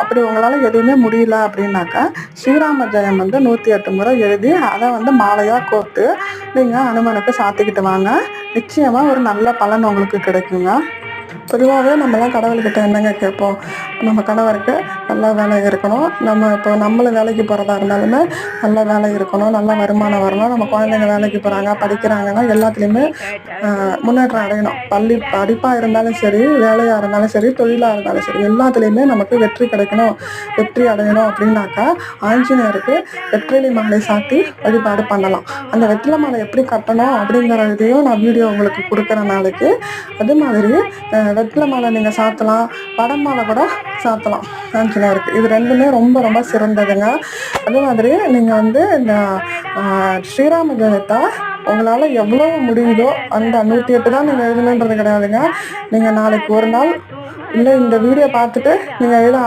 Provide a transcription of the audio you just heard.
அப்படி உங்களால் எதுவுமே முடியல அப்படின்னாக்கா ஸ்ரீராம ஜெயம் வந்து நூற்றி எட்டு முறை எழுதி அதை வந்து மாலையாக கோர்த்து நீங்கள் அனுமனுக்கு சாத்திக்கிட்டு வாங்க. நிச்சயமாக ஒரு நல்ல பலன் உங்களுக்கு கிடைக்குங்க. பொதுவாகவே நம்மலாம் கடவுள்கிட்ட என்னங்க கேட்போம்? நம்ம கணவருக்கு நல்ல வேலை இருக்கணும். நம்ம இப்போ நம்மளும் வேலைக்கு போகிறதா இருந்தாலுமே நல்ல வேலை இருக்கணும். நல்ல வருமானம் வரணும். நம்ம குழந்தைங்க வேலைக்கு போகிறாங்க படிக்கிறாங்கன்னா எல்லாத்துலேயுமே முன்னேற்றம் அடையணும். பள்ளி படிப்பாக இருந்தாலும் சரி வேலையாக இருந்தாலும் சரி தொழிலாக இருந்தாலும் சரி எல்லாத்துலேயுமே நமக்கு வெற்றி கிடைக்கணும். வெற்றி அடையணும் அப்படின்னாக்கா ஆஞ்சநேயருக்கு வெற்றிலை மாலை சாத்தி வழிபாடு பண்ணலாம். அந்த வெற்றிலை மாலை எப்படி கட்டணும் அப்படிங்கிற இதையும் நான் வீடியோ உங்களுக்கு கொடுக்குற நாளைக்கு. அது மாதிரி வெற்றில மாலை நீங்கள் சாத்தலாம் வடை மாலை கூட சாத்தலாம். ஆஞ்சநேயருக்கு இது ரெண்டுமே ரொம்ப ரொம்ப சிறந்ததுங்க. அதே மாதிரி நீங்கள் வந்து இந்த ஸ்ரீராம ஜெயத்தை உங்களால் எவ்வளோ முடியுதோ அந்த நூற்றி எட்டு தான் நீங்கள் எழுதணுன்றது கிடையாதுங்க. நீங்கள் நாளைக்கு ஒரு நாள் இல்லை இந்த வீடியோ பார்த்துட்டு நீங்கள் எழுத